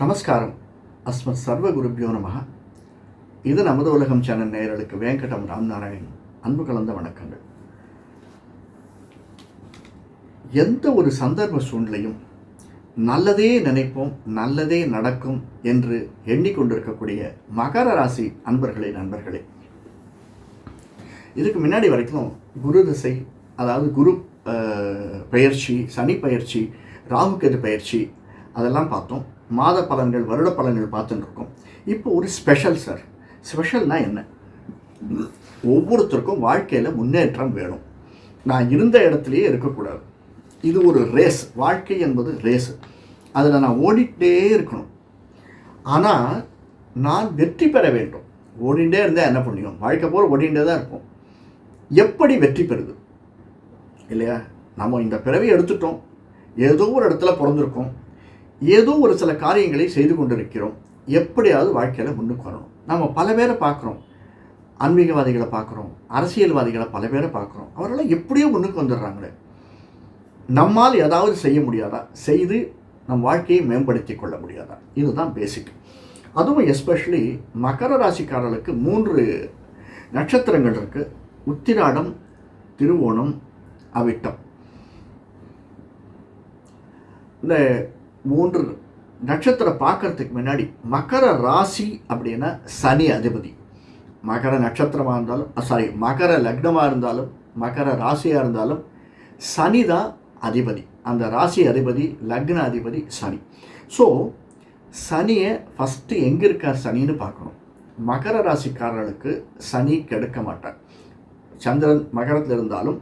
நமஸ்காரம். அஸ்மத் சர்வ குருப்பியோ நமக இது நமது உலகம் சேனல் நேயர்களுக்கு வேங்கடம் ராம்நாராயண் அன்பு கலந்த வணக்கங்கள். எந்த ஒரு சந்தர்ப்ப சூழ்நிலையும் நல்லதே நினைப்போம் நல்லதே நடக்கும் என்று எண்ணிக்கொண்டிருக்கக்கூடிய மகர ராசி அன்பர்களே நண்பர்களே. இதுக்கு முன்னாடி வரைக்கும் குரு திசை அதாவது குரு பயிற்சி பெயர்ச்சி சனி பயிற்சி ராகுகேது பயிற்சி அதெல்லாம் பார்த்தோம். மாத பலன்கள் வருட பலன்கள் பார்த்துட்டு இருக்கோம் இப்போ ஒரு ஸ்பெஷல் சார் ஸ்பெஷல்னால் என்ன? ஒவ்வொருத்தருக்கும் வாழ்க்கையில் முன்னேற்றம் வேணும். நான் இருந்த இடத்துலையே இருக்கக்கூடாது. இது ஒரு ரேஸ் வாழ்க்கை என்பது ரேஸ் அதில் நான் ஓடிட்டே இருக்கணும். ஆனால் நான் வெற்றி பெற வேண்டும். ஓடிண்டே இருந்தால் என்ன பண்ணியும்? வாழ்க்கை போகிற ஓடிண்டே தான் இருப்போம். எப்படி வெற்றி பெறுது? இல்லையா? நம்ம இந்த பிறவி எடுத்துட்டோம். ஏதோ ஒரு இடத்துல பிறந்திருக்கோம். ஏதோ ஒரு சில காரியங்களை செய்து கொண்டிருக்கிறோம். எப்படியாவது வாழ்க்கையில் முன்னுக்கு வரணும். நம்ம பல பேரை பார்க்குறோம். ஆன்மீகவாதிகளை பார்க்குறோம். அரசியல்வாதிகளை பல பேரை பார்க்குறோம். அவரெல்லாம் எப்படியோ முன்னுக்கு வந்துடுறாங்களே. நம்மால் ஏதாவது செய்ய முடியாதா? செய்து நம் வாழ்க்கையை மேம்படுத்தி கொள்ள முடியாதா? இதுதான் பேசிக் அதுவும் எஸ்பெஷலி மகர ராசிக்காரர்களுக்கு மூன்று நட்சத்திரங்கள் இருக்குது உத்திராடம் திருவோணம் அவிட்டம். இந்த மூன்று நட்சத்திரம் பார்க்கறதுக்கு முன்னாடி மகர ராசி அப்படின்னா சனி அதிபதி. மகர நட்சத்திரமாக இருந்தாலும் சாரி மகர லக்னமாக இருந்தாலும் மகர ராசியாக இருந்தாலும் சனி தான் அதிபதி. அந்த ராசி அதிபதி லக்ன அதிபதி சனி. ஸோ சனியை ஃபஸ்ட்டு எங்கே இருக்கார் சனின்னு பார்க்கணும். மகர ராசிக்காரர்களுக்கு சனி கெடுக்க மாட்டார். சந்திரன் மகரத்தில் இருந்தாலும்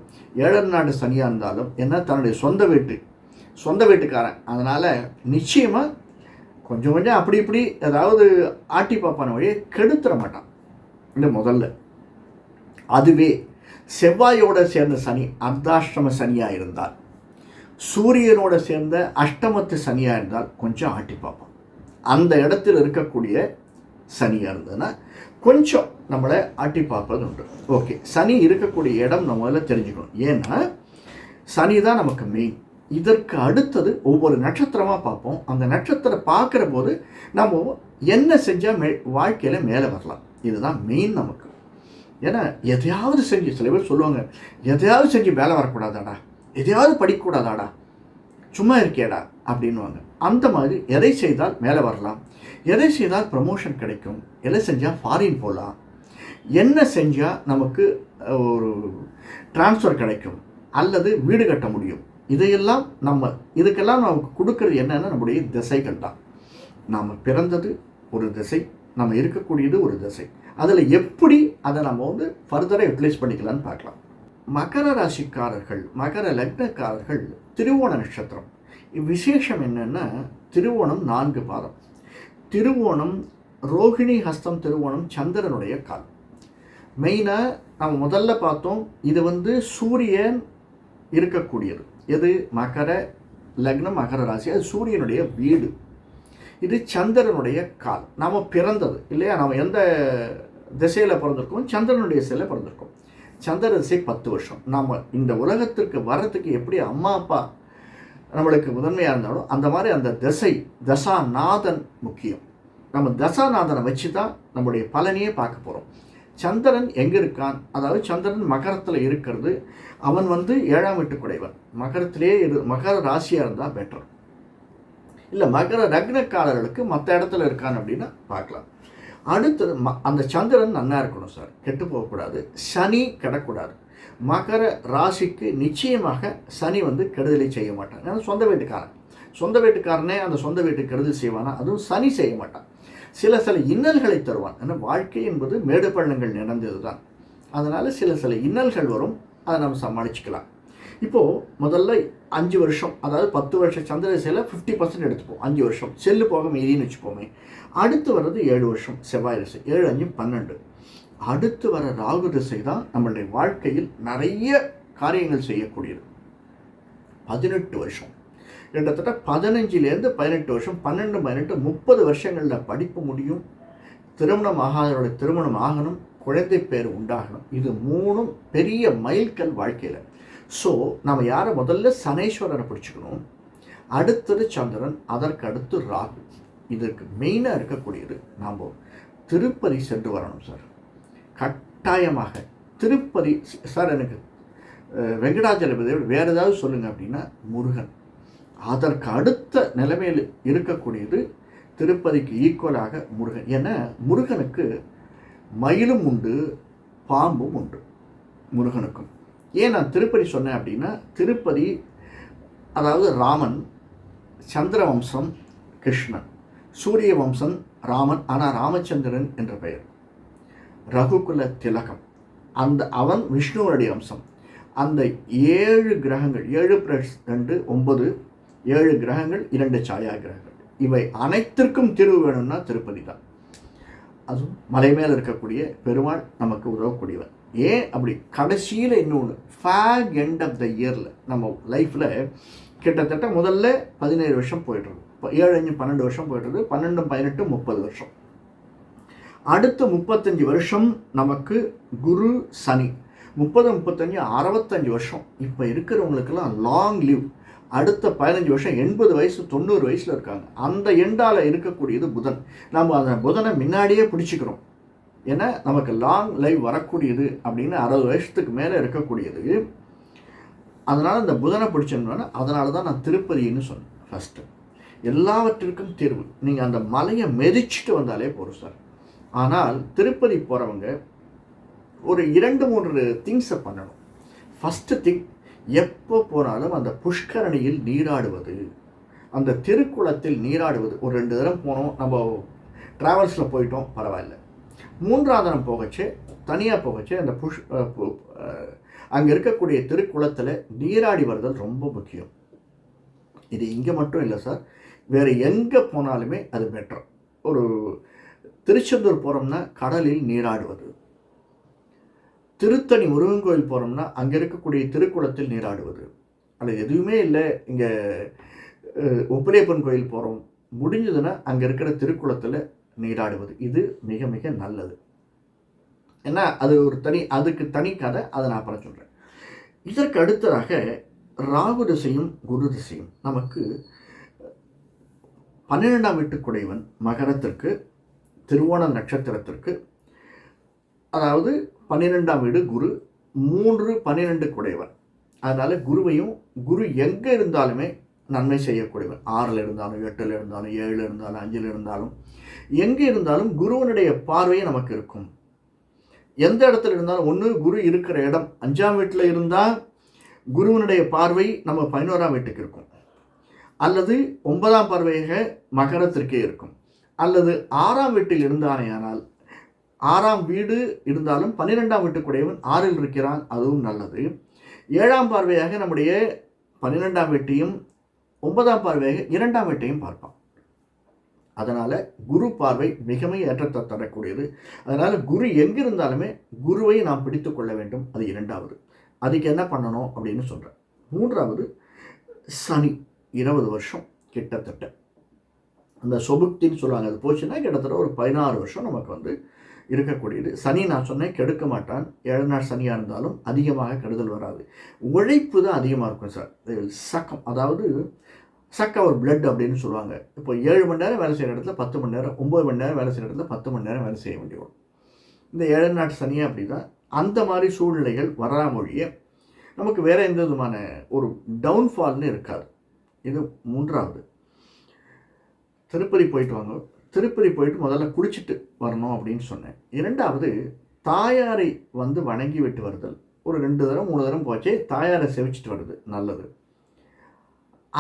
ஏழர் நாடு சனியாக இருந்தாலும் என்ன? தன்னுடைய சொந்த வீட்டு சொந்த வீட்டுக்காரன். அதனால் நிச்சயமாக கொஞ்சம் கொஞ்சம் அப்படி இப்படி ஏதாவது ஆட்டி பார்ப்பான வழியை கெடுத்துட மாட்டான். இல்லை முதல்ல. அதுவே செவ்வாயோட சேர்ந்த சனி அர்த்தாஷ்டம சனியாக இருந்தால் சூரியனோட சேர்ந்த அஷ்டமத்து சனியாக இருந்தால் கொஞ்சம் ஆட்டி பார்ப்பான். அந்த இடத்துல இருக்கக்கூடிய சனியாக இருந்ததுன்னா கொஞ்சம் நம்மளை ஆட்டி பார்ப்பது உண்டு ஓகே சனி இருக்கக்கூடிய இடம் நம்ம முதல்ல தெரிஞ்சுக்கணும். ஏன்னா சனி தான் நமக்கு மெயின் இதற்கு அடுத்தது ஒவ்வொரு நட்சத்திரமாக பார்ப்போம். அந்த நட்சத்திரம் பார்க்குற போது நம்ம என்ன செஞ்சால் மே வாழ்க்கையில் மேலே வரலாம். இதுதான் மெயின் நமக்கு. ஏன்னா எதையாவது செஞ்சு சில பேர் சொல்லுவாங்க எதையாவது செஞ்சு மேலே வரக்கூடாதாடா? எதையாவது படிக்கக்கூடாதாடா? சும்மா இருக்கேடா அப்படின்வாங்க அந்த மாதிரி எதை செய்தால் மேலே வரலாம்? எதை செய்தால் ப்ரமோஷன் கிடைக்கும்? எதை செஞ்சால் ஃபாரின் போகலாம்? என்ன செஞ்சால் நமக்கு ஒரு ட்ரான்ஸ்ஃபர் கிடைக்கும்? அல்லது வீடு கட்ட முடியும்? இதையெல்லாம் நம்ம இதுக்கெல்லாம் நமக்கு கொடுக்கறது என்னென்னா நம்முடைய திசைகள் தான். நாம் பிறந்தது ஒரு திசை நம்ம இருக்கக்கூடியது ஒரு திசை. அதில் எப்படி அதை நம்ம வந்து ஃபர்தராக யூட்டிலைஸ் பண்ணிக்கலாம்னு பார்க்கலாம். மகர ராசிக்காரர்கள் மகர லக்னக்காரர்கள் திருவோண நட்சத்திரம். விசேஷம் என்னென்னா திருவோணம் நான்கு பாதம் திருவோணம் ரோகிணி ஹஸ்தம் திருவோணம் சந்திரனுடைய கால் மெயினாக நம்ம முதல்ல பார்த்தோம் இது வந்து சூரியன் இருக்கக்கூடியது. எது? மகர லக்னம் மகர ராசி. அது சூரியனுடைய வீடு. இது சந்திரனுடைய கால். நாம் பிறந்தது இல்லையா? நம்ம எந்த திசையில் பிறந்திருக்கோம் சந்திரனுடைய சில பிறந்திருக்கோம். சந்திர திசை பத்து வருஷம். நாம் இந்த உலகத்திற்கு வர்றதுக்கு எப்படி அம்மா அப்பா நம்மளுக்கு முதன்மையாக இருந்தாலும் அந்த மாதிரி அந்த திசை தசாநாதன் முக்கியம். நம்ம தசாநாதனை வச்சு தான் நம்முடைய பலனையே பார்க்க போகிறோம் சந்திரன் எங்கே இருக்கான்? அதாவது சந்திரன் மகரத்தில் இருக்கிறது. அவன் வந்து ஏழாம் வீட்டு குடைவன் மகரத்திலே இரு மகர ராசியாக இருந்தால் பெட்டர் இல்லை மகர ரக்னக்காரர்களுக்கு மற்ற இடத்துல இருக்கான் அப்படின்னா பார்க்கலாம். அடுத்தது ம அந்த சந்திரன் நன்னா இருக்கணும் சார். கெட்டு போகக்கூடாது. சனி கிடக்கூடாது. மகர ராசிக்கு நிச்சயமாக சனி வந்து கெடுதலை செய்ய மாட்டான். ஏன்னா சொந்த வீட்டுக்காரன். சொந்த வீட்டுக்காரனே அந்த சொந்த வீட்டுக்கு கெடுதல் செய்வானா? அதுவும் சனி செய்ய மாட்டான். சில சில இன்னல்களை தருவான். ஏன்னா வாழ்க்கை என்பது மேடு பள்ளங்கள் நிறைந்தது தான் அதனால் சில சில இன்னல்கள் வரும். அதை நம்ம சமாளிச்சுக்கலாம். இப்போது முதல்ல அஞ்சு வருஷம் அதாவது பத்து வருஷம் சந்திர திசையில் ஃபிஃப்டி பர்சன்ட் எடுத்துப்போம். அஞ்சு வருஷம். செல்லு போக மீதின்னு வச்சுப்போமே. அடுத்து வர்றது ஏழு வருஷம். செவ்வாய் திசை. ஏழு அஞ்சு பன்னெண்டு. அடுத்து வர ராகு திசை தான் நம்மளுடைய வாழ்க்கையில் நிறைய காரியங்கள் செய்யக்கூடியது. பதினெட்டு வருஷம். கிட்டத்தட்ட பதினஞ்சுலேருந்து பதினெட்டு வருஷம் பன்னெண்டு பதினெட்டு முப்பது வருஷங்களில் படிப்பு முடியும். திருமணம் ஆகாதவருடைய திருமணம் ஆகணும் குழந்தை பேர் உண்டாகணும். இது மூணும் பெரிய மைல்கல் வாழ்க்கையில். ஸோ நம்ம யாரை முதல்ல சனேஸ்வரரை பிடிச்சிக்கணும்? அடுத்தது சந்திரன் அதற்கு அடுத்து ராகு. இதற்கு மெயினாக இருக்கக்கூடியது நாம் திருப்பதி சென்று வரணும் சார் கட்டாயமாக திருப்பதி சார் எனக்கு அஹ், வேறு ஏதாவது சொல்லுங்கள் அப்படின்னா முருகன். அதற்கு அடுத்த நிலைமையில் இருக்கக்கூடியது திருப்பதிக்கு ஈக்குவலாக முருகன். என முருகனுக்கு மயிலும் உண்டு பாம்பும் உண்டு முருகனுக்கும். ஏன் நான் திருப்பதி சொன்னேன் அப்படின்னா திருப்பதி அதாவது ராமன் சந்திர வம்சம் கிருஷ்ணன் சூரிய வம்சம் ராமன் ஆனால் ராமச்சந்திரன் என்ற பெயர். ரகுகுல திலகம். அந்த அவன் விஷ்ணுவனுடைய அம்சம் அந்த ஏழு கிரகங்கள் ஏழு ப்ளஸ் ரெண்டு ஒன்பது ஏழு கிரகங்கள் இரண்டு சாயா கிரகங்கள். இவை அனைத்திற்கும் தீர்வு வேணும்னா திருப்பதி தான். அதுவும் மலை மேலே இருக்கக்கூடிய பெருமாள் நமக்கு உதவக்கூடியவன் ஏன் அப்படி? கடைசியில் இன்னொன்று ஃபேக் எண்ட் ஆஃப் த இயரில் நம்ம லைஃப்பில் கிட்டத்தட்ட முதல்ல பதினேழு வருஷம் போயிட்டுருக்கு இப்போ ஏழு அஞ்சு பன்னெண்டு வருஷம் போயிட்டுருக்கு பன்னெண்டு பதினெட்டு முப்பது வருஷம். அடுத்த முப்பத்தஞ்சு வருஷம் நமக்கு குரு சனி. முப்பது முப்பத்தஞ்சு அறுபத்தஞ்சு வருஷம். இப்போ இருக்கிறவங்களுக்கெல்லாம் லாங் லீவ் அடுத்த பதினஞ்சு வருஷம் எண்பது வயசு தொண்ணூறு வயசில் இருக்காங்க. அந்த எண்டால் இருக்கக்கூடியது புதன். நம்ம அந்த புதனை முன்னாடியே பிடிச்சிக்கிறோம். ஏன்னா நமக்கு லாங் லைவ் வரக்கூடியது அப்படின்னு அறுபது வருஷத்துக்கு மேலே இருக்கக்கூடியது. அதனால் இந்த புதனை பிடிச்சிருந்தோன்னா அதனால தான் நான் திருப்பதின்னு சொன்னேன் ஃபஸ்ட்டு எல்லாவற்றிற்கும் தீர்வு. நீங்கள் அந்த மலையை மெதிச்சுட்டு வந்தாலே போதும் சார் ஆனால் திருப்பதி போகிறவங்க ஒரு இரண்டு மூன்று திங்ஸை பண்ணணும். ஃபஸ்ட்டு திங் எப்போ போனாலும் அந்த புஷ்கரணியில் நீராடுவது அந்த திருக்குளத்தில் நீராடுவது. ஒரு ரெண்டு தரம் போனோம் நம்ம ட்ராவல்ஸில் போயிட்டோம் பரவாயில்ல. மூன்றாவது தரம் போகச்சு தனியாக போகச்சு அந்த புஷ் அங்கே இருக்கக்கூடிய திருக்குளத்தில் நீராடி வருதல் ரொம்ப முக்கியம். இது இங்கே மட்டும் இல்லை சார் வேறு எங்கே போனாலுமே அது பெட்டர் ஒரு திருச்செந்தூர் போகிறோம்னா கடலில் நீராடுவது. திருத்தணி முருகன் கோயில் போகிறோம்னா அங்கே இருக்கக்கூடிய திருக்குளத்தில் நீராடுவது. அது எதுவுமே இல்லை. இங்கே ஒப்பிலியப்பன் கோயில் போகிறோம் முடிஞ்சதுன்னா அங்கே இருக்கிற திருக்குளத்தில் நீராடுவது. இது மிக மிக நல்லது. ஏன்னா அது ஒரு தனி அதுக்கு தனி கதை. அதை நான் அப்புறம் சொல்கிறேன் இதற்கு அடுத்ததாக ராகு திசையும் குரு திசையும் நமக்கு பன்னிரெண்டாம் வீட்டுக்குடையவன் மகரத்திற்கு திருவோண நட்சத்திரத்திற்கு அதாவது பன்னிரெண்டாம் வீடு குரு மூன்று பன்னிரெண்டு குடையவன் அதனால் குருவையும் குரு எங்கே இருந்தாலுமே நன்மை செய்யக்கூடியவன் ஆறில் இருந்தாலும் எட்டில் இருந்தாலும் ஏழில் இருந்தாலும் அஞ்சில் இருந்தாலும். எங்கே இருந்தாலும் குருவனுடைய பார்வையே நமக்கு இருக்கும். எந்த இடத்துல இருந்தாலும் ஒன்று குரு இருக்கிற இடம் அஞ்சாம் வீட்டில் இருந்தால் குருவனுடைய பார்வை நம்ம பதினோராம் வீட்டுக்கு இருக்கும். அல்லது ஒன்பதாம் பார்வையாக மகரத்திற்கே இருக்கும். அல்லது ஆறாம் வீட்டில் இருந்தானேயானால் ஆறாம் வீடு இருந்தாலும் பன்னிரெண்டாம் வீட்டுக்குடையவன் ஆறில் இருக்கிறான் அதுவும் நல்லது. ஏழாம் பார்வையாக நம்முடைய பன்னிரெண்டாம் வீட்டையும் ஒன்பதாம் பார்வையாக இரண்டாம் வீட்டையும் பார்ப்பான். அதனால் குரு பார்வை மிகமே ஏற்றத்தை தரக்கூடியது. அதனால் குரு எங்கிருந்தாலுமே குருவை நாம் பிடித்து கொள்ள வேண்டும் அது இரண்டாவது. அதுக்கு என்ன பண்ணணும் அப்படின்னு சொல்கிறேன் மூன்றாவது சனி இருபது வருஷம் கிட்டத்தட்ட. அந்த சொபுக்தின்னு சொல்லுவாங்க அது போச்சுன்னா கிட்டத்தட்ட ஒரு பதினாறு வருஷம் நமக்கு வந்து இருக்கக்கூடியது. சனி நான் சொன்னேன் கெடுக்க மாட்டான். ஏழு நாள் சனியாக இருந்தாலும் அதிகமாக கெடுதல் வராது. உழைப்பு தான் அதிகமாக இருக்கும் சார். சக்கம். அதாவது சக்க ஒரு பிளட் அப்படின்னு சொல்லுவாங்க. இப்போ ஏழு மணி நேரம் வேலை செய்கிற இடத்துல பத்து மணி நேரம் ஒம்பது மணி நேரம் வேலை செய்கிற இடத்துல பத்து மணி நேரம் வேலை செய்ய வேண்டிய வரும் இந்த ஏழு நாட்டு சனியாக அப்படி தான் அந்த மாதிரி சூழ்நிலைகள் வராமொழிய நமக்கு வேறு எந்த விதமான ஒரு டவுன்ஃபால்னு இருக்காது. இது மூன்றாவது. திருப்பதி போயிட்டு வாங்க. திருப்பதி போயிட்டு முதல்ல குளிச்சுட்டு வரணும் அப்படின்னு சொன்னேன். இரண்டாவது தாயாரை வந்து வணங்கி விட்டு வருதல். ஒரு ரெண்டு தரம் மூணு தரம் போச்சு தாயாரை செவிச்சிட்டு வருது நல்லது.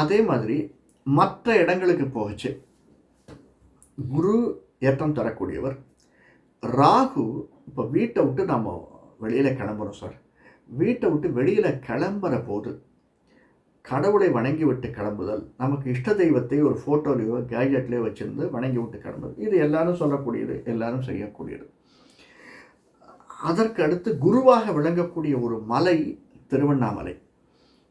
அதே மாதிரி மற்ற இடங்களுக்கு போகச்சு குரு ஏற்றம் தரக்கூடியவர். ராகு இப்போ வீட்டை விட்டு நம்ம வெளியில் கிளம்புறோம் சார். வீட்டை விட்டு வெளியில் கிளம்புற போது கடவுளை வணங்கி விட்டு கிளம்புதல் நமக்கு இஷ்ட தெய்வத்தை ஒரு ஃபோட்டோலையோ கேஜெட்லேயோ வச்சுருந்து வணங்கி விட்டு கிளம்புதல். இது எல்லாரும் சொல்லக்கூடியது எல்லாரும் செய்யக்கூடியது. அதற்கு அடுத்து குருவாக விளங்கக்கூடிய ஒரு மலை திருவண்ணாமலை.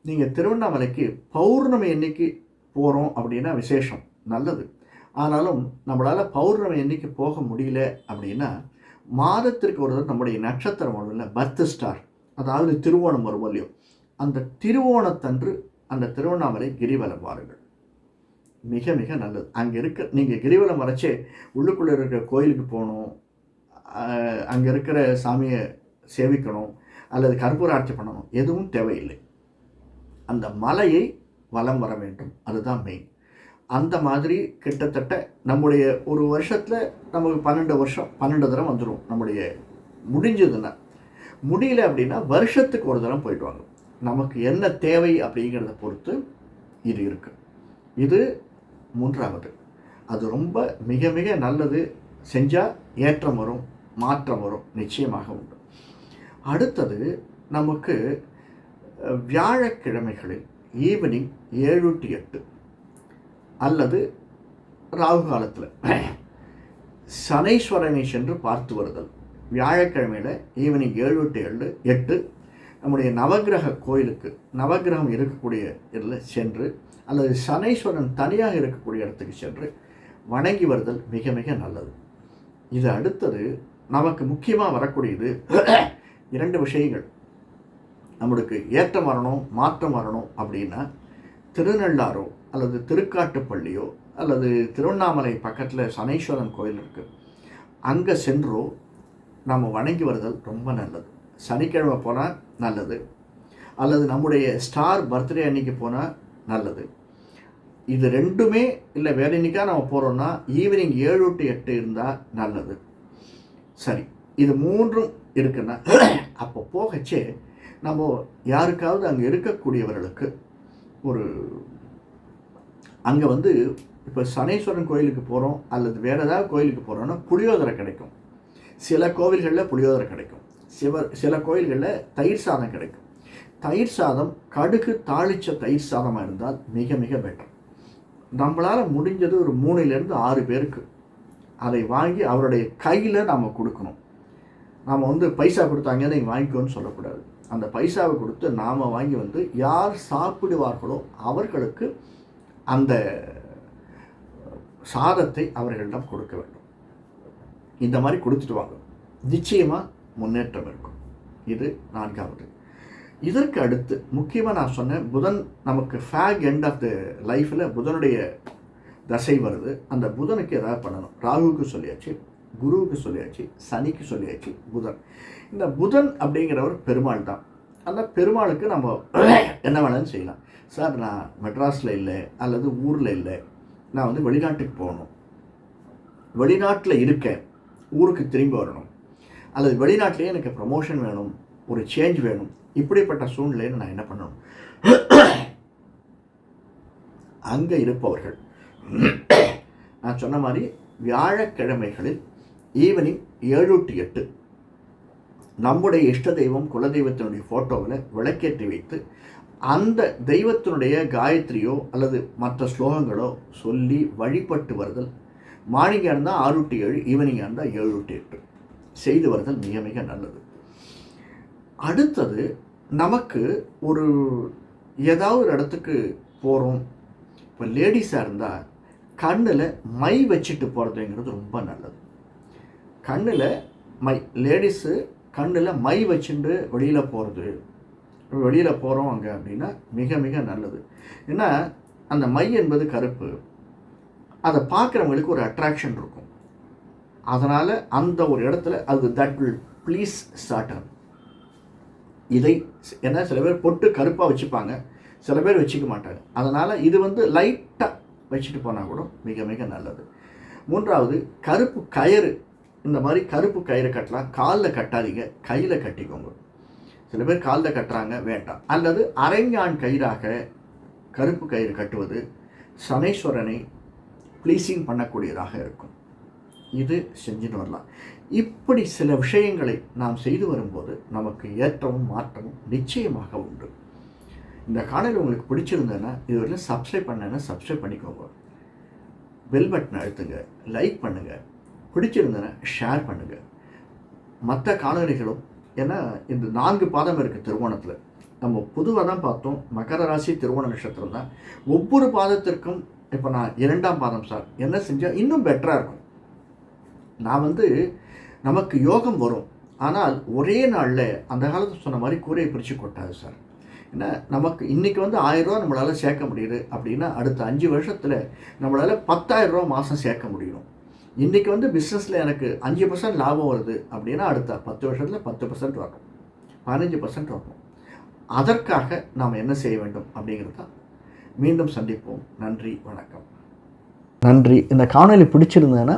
நீங்கள் திருவண்ணாமலைக்கு பௌர்ணமி என்னைக்கு போகிறோம் அப்படின்னா விசேஷம் நல்லது. ஆனாலும் நம்மளால் பௌர்ணமி என்னைக்கு போக முடியல அப்படின்னா மாதத்திற்கு ஒரு தடவை நம்முடைய நட்சத்திரம் இல்லை பர்த் ஸ்டார் அதாவது திருவோணம் வரும் இல்லையோ அந்த திருவோணத்தன்று அந்த திருவண்ணாமலை கிரிவலம் வாருங்கள். மிக மிக நல்லது. அங்கே இருக்க நீங்கள் கிரிவலம் வரைச்சே உள்ளுக்குள்ளே இருக்கிற கோயிலுக்கு போகணும். அங்கே இருக்கிற சாமியை சேவிக்கணும். அல்லது கற்பூர ஆட்சி பண்ணணும். எதுவும் தேவையில்லை. அந்த மலையை வலம் வர வேண்டும். அதுதான் மெயின் அந்த மாதிரி கிட்டத்தட்ட நம்முடைய ஒரு வருஷத்தில் நமக்கு பன்னெண்டு வருஷம் பன்னெண்டு தரம் வந்துடும் நம்முடைய முடிஞ்சதுன்னா. முடியல அப்படின்னா வருஷத்துக்கு ஒரு தரம் போயிட்டு வாங்க. நமக்கு என்ன தேவை அப்படிங்கிறத பொறுத்து இது இருக்குது இது மூன்றாவது. அது ரொம்ப மிக மிக நல்லது. செஞ்சால் ஏற்றம் வரும் மாற்றம் வரும் நிச்சயமாக உண்டு. அடுத்தது நமக்கு வியாழக்கிழமைகளில் ஈவினிங் ஏழு டு எட்டு அல்லது ராகு காலத்தில் சனீஸ்வரனை சென்று பார்த்து வருதல். வியாழக்கிழமையில் ஈவினிங் ஏழு டு ஏழு எட்டு நம்முடைய நவகிரக கோயிலுக்கு நவக்கிரகம் இருக்கக்கூடிய இதில் சென்று அல்லது சனீஸ்வரன் தனியாக இருக்கக்கூடிய இடத்துக்கு சென்று வணங்கி வருதல் மிக மிக நல்லது. இது அடுத்தது நமக்கு முக்கியமாக வரக்கூடியது இரண்டு விஷயங்கள். நம்மளுக்கு ஏற்றம் வரணும் மாற்றம் வரணும் அப்படின்னா திருநள்ளாரோ அல்லது திருக்காட்டுப்பள்ளியோ அல்லது திருவண்ணாமலை பக்கத்தில் சனீஸ்வரன் கோயில் இருக்குது அங்கே சென்றோ நம்ம வணங்கி வருதல் ரொம்ப நல்லது. சனிக்கிழமை போனால் நல்லது. அல்லது நம்முடைய ஸ்டார் பர்த்டே அன்னைக்கு போனால் நல்லது. இது ரெண்டுமே இல்லை வேலை இன்னைக்கா நம்ம போகிறோம்னா ஈவினிங் ஏழு டு எட்டு இருந்தால் நல்லது. சரி இது மூன்றும் இருக்குன்னா அப்போ போகச்சே நம்ம யாருக்காவது அங்கே இருக்கக்கூடியவர்களுக்கு ஒரு அங்கே வந்து இப்போ சனீஸ்வரன் கோயிலுக்கு போகிறோம் அல்லது வேறு ஏதாவது கோயிலுக்கு போகிறோன்னா புளியோதரை கிடைக்கும். சில கோவில்களில் புளியோதரை கிடைக்கும். சிவர் சில கோயில்களில் தயிர் சாதம் கிடைக்கும். தயிர் சாதம் கடுகு தாளிச்ச தயிர் சாதமாக இருந்தால் மிக மிக பெட்டர் நம்மளால் முடிஞ்சது ஒரு மூணுலேருந்து ஆறு பேருக்கு அதை வாங்கி அவருடைய கையில் நாம் கொடுக்கணும். நாம் வந்து பைசா கொடுத்தாங்க நீங்கள் வாங்கிக்கோன்னு சொல்லக்கூடாது. அந்த பைசாவை கொடுத்து நாம் வாங்கி வந்து யார் சாப்பிடுவார்களோ அவர்களுக்கு அந்த சாதத்தை அவர்களிடம் கொடுக்க வேண்டும். இந்த மாதிரி கொடுத்துட்டு வாங்க. நிச்சயமாக முன்னேற்றம் இருக்கும். இது நான்காவது. இதற்கு அடுத்து முக்கியமாக நான் சொன்னேன் புதன் நமக்கு ஃபேக் எண்ட் ஆஃப் த லைஃப்பில் புதனுடைய தசை வருது. அந்த புதனுக்கு ஏதாவது பண்ணணும். ராகுவுக்கு சொல்லியாச்சு குருவுக்கு சொல்லியாச்சு சனிக்கு சொல்லியாச்சு புதன். இந்த புதன் அப்படிங்கிறவர் பெருமாள் தான். அந்த பெருமாளுக்கு நம்ம என்ன வேணாலும் செய்யலாம். சார் நான் மெட்ராஸில் இல்லை அல்லது ஊரில் இல்லை. நான் வந்து வெளிநாட்டுக்கு போகணும். வெளிநாட்டில் இருக்கேன். ஊருக்கு திரும்பி வரணும். அல்லது வெளிநாட்டிலேயே எனக்கு ப்ரமோஷன் வேணும் ஒரு சேஞ்ச் வேணும் இப்படிப்பட்ட சூழ்நிலையில் நான் என்ன பண்ணணும்? அங்கே இருப்பவர்கள். நான் சொன்ன மாதிரி வியாழக்கிழமைகளில் ஈவினிங் ஏழு டு எட்டு நம்முடைய இஷ்ட தெய்வம் குலதெய்வத்தினுடைய ஃபோட்டோவில் விளக்கேற்றி வைத்து அந்த தெய்வத்தினுடைய காயத்ரியோ அல்லது மற்ற ஸ்லோகங்களோ சொல்லி வழிபட்டு வருதல். மார்னிங்காக இருந்தால் ஆறு டு ஏழு ஈவினிங்காக இருந்தால் ஏழு டு எட்டு. செய்து வருதல் மிக மிக நல்லது. அடுத்தது நமக்கு ஒரு ஏதாவது ஒரு இடத்துக்கு போகிறோம் இப்போ லேடிஸாக இருந்தால் கண்ணில் மை வச்சுட்டு போகிறதுங்கிறது ரொம்ப நல்லது. கண்ணில் மை லேடிஸு கண்ணில் மை வச்சுட்டு வெளியில் போகிறது வெளியில் போகிறோம் அங்கே அப்படின்னா மிக மிக நல்லது. ஏன்னா அந்த மை என்பது கருப்பு. அதை பார்க்குறவங்களுக்கு ஒரு அட்ராக்ஷன் இருக்கும். அதனால் அந்த ஒரு இடத்துல அது தட் வில் ப்ளீஸ் சாட்டன் இதை ஏன்னா சில பேர் பொட்டு கருப்பாக வச்சுப்பாங்க. சில பேர் வச்சுக்க மாட்டாங்க. அதனால் இது வந்து லைட்டாக வச்சுட்டு போனால் கூட மிக மிக நல்லது. மூன்றாவது கருப்பு கயிறு. இந்த மாதிரி கருப்பு கயிறு கட்டலாம். காலில் கட்டாதீங்க. கையில் கட்டிக்கோங்க. சில பேர் காலில் கட்டுறாங்க வேண்டாம். அல்லது அரைஞான் கயிறாக கருப்பு கயிறு கட்டுவது சனேஸ்வரனை ப்ளீஸிங் பண்ணக்கூடியதாக இருக்கும். இது செஞ்சுட்டு வரலாம். இப்படி சில விஷயங்களை நாம் செய்து வரும்போது நமக்கு ஏற்றமும் மாற்றமும் நிச்சயமாக உண்டு. இந்த காணொலி உங்களுக்கு பிடிச்சிருந்தேன்னா இதுவரையும் சப்ஸ்கிரைப் பண்ணேன்னா சப்ஸ்கிரைப் பண்ணிக்கோங்க. பெல் பட்டன் அழுத்துங்க லைக் பண்ணுங்கள் பிடிச்சிருந்தேன்னா ஷேர் பண்ணுங்கள் மற்ற காணொலிகளும் ஏன்னா இந்த நான்கு பாதம் இருக்குது திருவோணத்தில் நம்ம பொதுவாக தான் பார்த்தோம் மகர ராசி திருவோண நட்சத்திரம் தான். ஒவ்வொரு பாதத்திற்கும் இப்போ நான் இரண்டாம் பாதம் சார் என்ன செஞ்சால் இன்னும் பெட்டராக இருக்கும். நான் வந்து நமக்கு யோகம் வரும். ஆனால் ஒரே நாளில் அந்த காலத்தில் சொன்ன மாதிரி கூரையை பிரித்து கொட்டாது சார். ஏன்னா நமக்கு இன்றைக்கி வந்து ஆயிரரூவா நம்மளால் சேர்க்க முடியுது அப்படின்னா அடுத்த அஞ்சு வருஷத்தில் நம்மளால் பத்தாயிரரூவா மாதம் சேர்க்க முடியும். இன்றைக்கி வந்து பிஸ்னஸில் எனக்கு அஞ்சு பர்சன்ட் லாபம் வருது அப்படின்னா அடுத்த பத்து வருஷத்தில் பத்து பர்சன்ட் வரணும். பதினஞ்சு பர்சன்ட் வரணும். அதற்காக நாம் என்ன செய்ய வேண்டும் அப்படிங்கிறது தான் மீண்டும் சந்திப்போம். நன்றி வணக்கம். நன்றி. இந்த காணொலி பிடிச்சிருந்தேன்னா